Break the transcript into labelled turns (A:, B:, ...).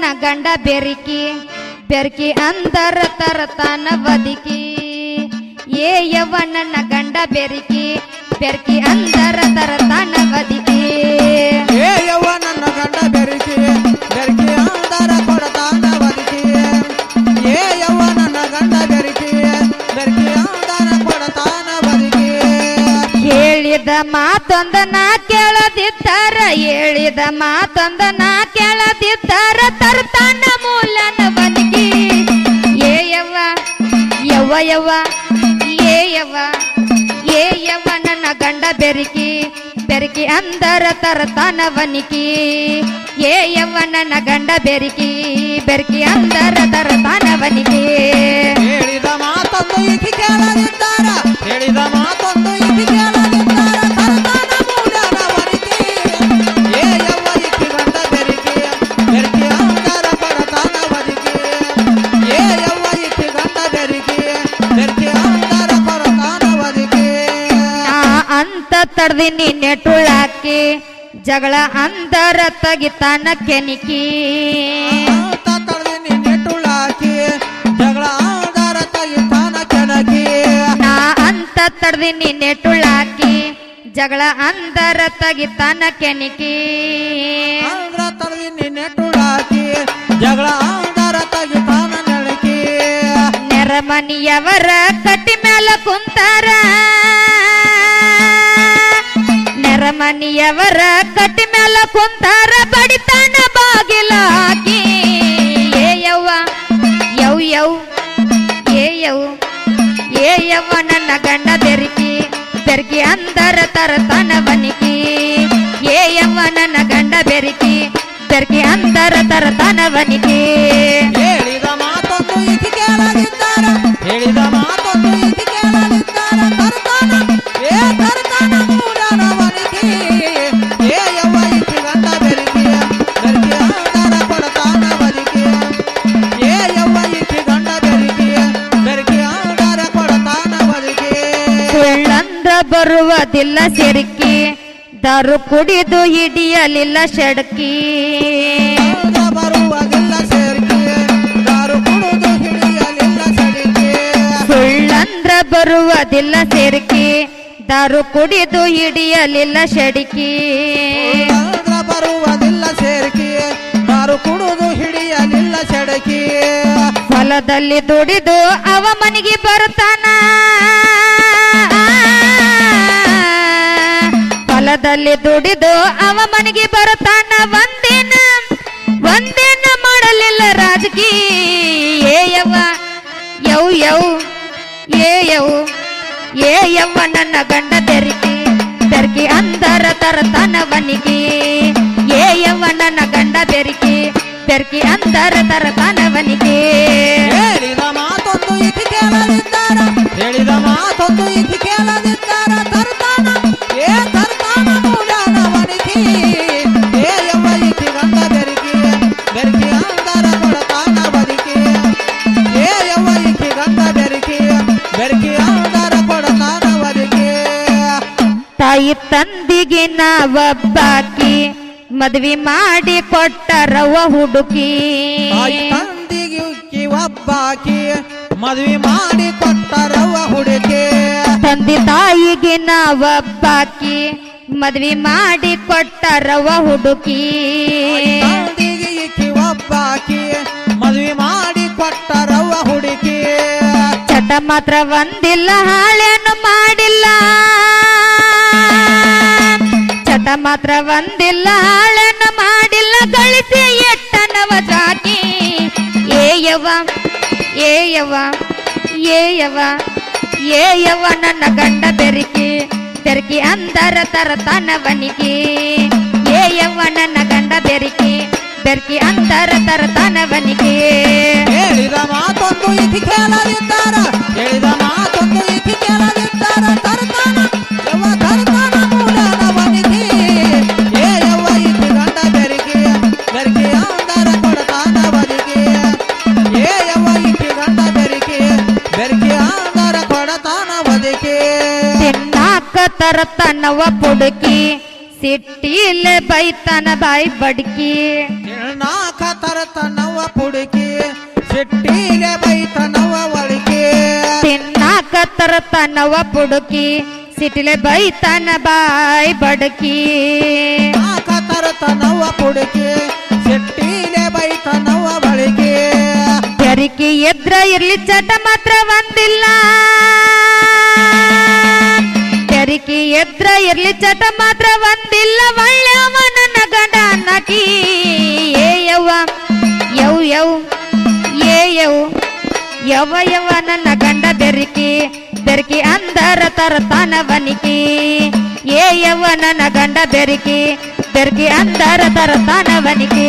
A: ಗಂಡ ಬೆರಿಕಿ ಬೆರ್ಕಿ ಅಂದರ ತರತಾನ ಬದುಕಿ. ಏ ಯವ್ವ ನನ್ನ ಗಂಡ ಬೆರಿಕಿ ಬೆರ್ಕಿ ಅಂದರ ತರತಾನ ಬದುಕಿ.
B: ಏ ಯವ್ವ ನನ್ನ ಗಂಡ ಬೆರಿಕಿ ಬೆರಕಿ ಅಂದರ ತರತನ ಬದುಕಿ. ಏ ಯವ್ವ ನನ್ನ ಗಂಡ ಬೆರಿಕಿ ಬೆರಕಿ ಅಂದರ ಕೊಡತಾನ ಬದುಕಿ.
A: ಹೇಳಿದ ಮಾತೊಂದ ನಾ ಕೇಳದಿದ್ದಾರ ಹೇಳಿದ ಮಾತೊಂದ ನಾ ಕೇಳದಿದ್ದಾರ ತರ್ತಾನ ಮೂಲನ ನವನಿಗೆ ಏ ಯವ್ವ ಯವ್ವ ಯವ್ವ, ಏ ಯವ್ವ ಏ ಯವ್ವ, ನನ್ನ ಗಂಡ ಬೆರಿಕಿ ಬೆರಿಕಿ ಅಂದರ ತರತಾನವನಿಕಿ ಏ ಯವ್ವ, ನನ್ನ ಗಂಡ ಬೆರಿಕಿ ಬೆರಿಕಿ ಅಂದರ ತರತಾನ ವನಿಕಿ
B: ಹೇಳಿದ ಮಾತೊಂದು ಈಕಿ
A: ಅಂತ ತಡ್ದಿನಿ ನೆಟುಳಾಕಿ ಜಗಳ ಅಂದರ ತಗಿತಾನ ಕೆನಿಕಿ
B: ಆತ ತಳ್ದಿನಿ ನೆಟ್ಟುಳಾಕಿ ಜಗಳ ಆಧಾರ ತೆಗಿತಾನ ಕೆಣಕಿ
A: ನಾ ಅಂತ ತಡ್ದಿನಿ ನೆಟುಳಾಕಿ ಜಗಳ ಅಂದರ ತಗಿತಾನ ಕೆನಿಕಿ
B: ಆಂಧ್ರ ತಳ್ದಿನಿ ನೆಟ್ಟುಳಾಕಿ ಜಗಳ ಅಂದರ ತಗಿತಾನ ನೆಳಕಿ
A: ನೆರಮನಿಯವರ ಕಟ್ಟಿ ಮ್ಯಾಲ ಕುಂತಾರ. ನೆರಮನಿಯವರ ಕಟ್ಟಿ ಮ್ಯಾಲ ಕುಂತಾರ ಬಡಿತಾನ ಬಾಗಿಲ ಹಾಕಿ. ಏ ಯವ್ವ ಯವ್ ಯವ್ ಏ ಯವ್ ಏ ಯವ್ವ, ನನ್ನ ಗಂಡ ಬೆರಿಕಿ ಬೆರ್ಕಿ ಅಂದರ ತರತಾನ ಬನಿಕಿ ಬರುವುದಿಲ್ಲ ಸೆರಕಿ ದಾರು ಕುಡಿದು ಹಿಡಿಯಲಿಲ್ಲ ಸಡಿಕೆ ಸುಳ್ಳಂದ್ರ ಬರುವುದಿಲ್ಲ ಸೆರಕಿ ದಾರು ಕುಡಿದು ಹಿಡಿಯಲಿಲ್ಲ
B: ಆಗ ಬರುವುದಿಲ್ಲ ಸೇರಿಕೆ ದಾರು ಕುಡಿದು ಹಿಡಿಯಲಿಲ್ಲ ಸಡಕಿ
A: ಹೊಲದಲ್ಲಿ ದುಡಿದು ಅವ ಮನೆಗೆ ಬರ್ತಾನ. ಹೊಲದಲ್ಲಿ ದುಡಿದು ಅವ ಮನೆಗೆ ಬರ್ತಾನ ಒಂದಿನ ಒಂದಿನ ಮಾಡಲಿಲ್ಲ ರಾಜಕೀ ಏ ಯವ್ವ ಯವ್ ಯವ್ ಏ ಯವ್ ಏ, ಯವ್ವ, ನನ್ನ ಗಂಡ ತೆರಕಿ ತೆರಕಿ ಅಂದರ ತರತನ ವನಿಗೆ ಏ, ಯವ್ವ, ನನ್ನ ಗಂಡ ಬೆರಿಕಿ ಬೆರ್ಕಿ ಅಂದರ ತರತನ ತಾಯಿ ತಂದಿಗೆ ನಾವಬ್ಬಾಕಿ ಮದ್ವಿ ಮಾಡಿ ಕೊಟ್ಟರವ ಹುಡುಕಿ.
B: ತಾಯಿ ತಂದಿಗೆ ಒಬ್ಬಾಕಿ ಮದ್ವಿ ಮಾಡಿ ಕೊಟ್ಟರವ ಹುಡುಕಿ.
A: ತಂದೆ ತಾಯಿಗೆ ನಾವಬ್ಬಾಕಿ ಮದ್ವಿ ಮಾಡಿ ಕೊಟ್ಟರವ ಹುಡುಕಿ.
B: ಒಬ್ಬಾಕಿ ಮದ್ವಿ ಮಾಡಿ ಕೊಟ್ಟರವ ಹುಡುಕಿ.
A: ಚಟ ಮಾತ್ರ ಒಂದಿಲ್ಲ ಹಾಳೇನು ಮಾಡಿಲ್ಲ. ಚಟ ಮಾತ್ರ ಒಂದಿಲ್ಲ ಹಾಳನ್ನ ಮಾಡಿಲ್ಲ ಕಳಿಸಿ ಎಟ್ಟನವ ಜಾಕಿ ಏಯವ ಏಯವ ಏಯವ ಯವ್ವ ಏ ಯವ್ವ ಏ ಯವ್ವ ನನ್ನ ಗಂಡ ಬೆರಿಕಿ. ಬೆರಕಿ ಅಂದರ ತರ ತನವನಿಗೆ ಏಯವ ನನ್ನ ಗಂಡ ಬೆರಿಕೆ. ಬೆರಕಿ ಅಂದರ ತರ ತನವನಿಗೆ
B: ಹೇಳಿದ ಮಾತೊಂದು ಇತಿ ಕೇಳದಿದ್ದಾರ
A: ತರತನವ ಪುಡುಕಿ ಸಿಟ್ಟಿಲೆ ಬೈತನ ಬಾಯಿ ಬಡ್ಕಿ.
B: ನಾಕ ತರತನವ ಸಿಟ್ಟಿಲೆ ಬೈತನವ ಒಳಗೆ
A: ತಿನ್ನಾಕ ತರತನವ ಪುಡುಕಿ ಸಿಟಿಲೆ ಬೈತನ ಬಾಯಿ ಬಡಕಿ.
B: ನಾಕ ತರತನವ ಪುಡುಕಿ ಸಿಟ್ಟಿಲೆ ಬೈತನವ ಬಳಿಕೆ
A: ತೆರಿಕಿ ಎದ್ರ ಇರ್ಲಿ ಚಟ ಮಾತ್ರ ಒಂದಿಲ್ಲ. ತೆರಿಕಿ ಎದ್ರ ಇರ್ಲಿ ಚಟ ಮಾತ್ರ ಒಂದಿಲ್ಲ ಒಳ್ಳೆವ ನನ್ನ ಗಂಡ ನಕಿ ಏ ಯವ್ವ ಯವ್ ಯವ್ ಏ ಯವ್ ಯವ ಯವ ನನ್ನ ಗಂಡ ಬೆರಿಕಿ ಬೆರಿಕಿ ಅಂದರ ತರತಾನ ವನಿಕಿ ಏ ಯವ್ವ ನನ್ನ ಗಂಡ ಬೆರಿಕಿ ಬೆರಿಕಿ ಅಂದರ ತರತಾನ ವನಿಕಿ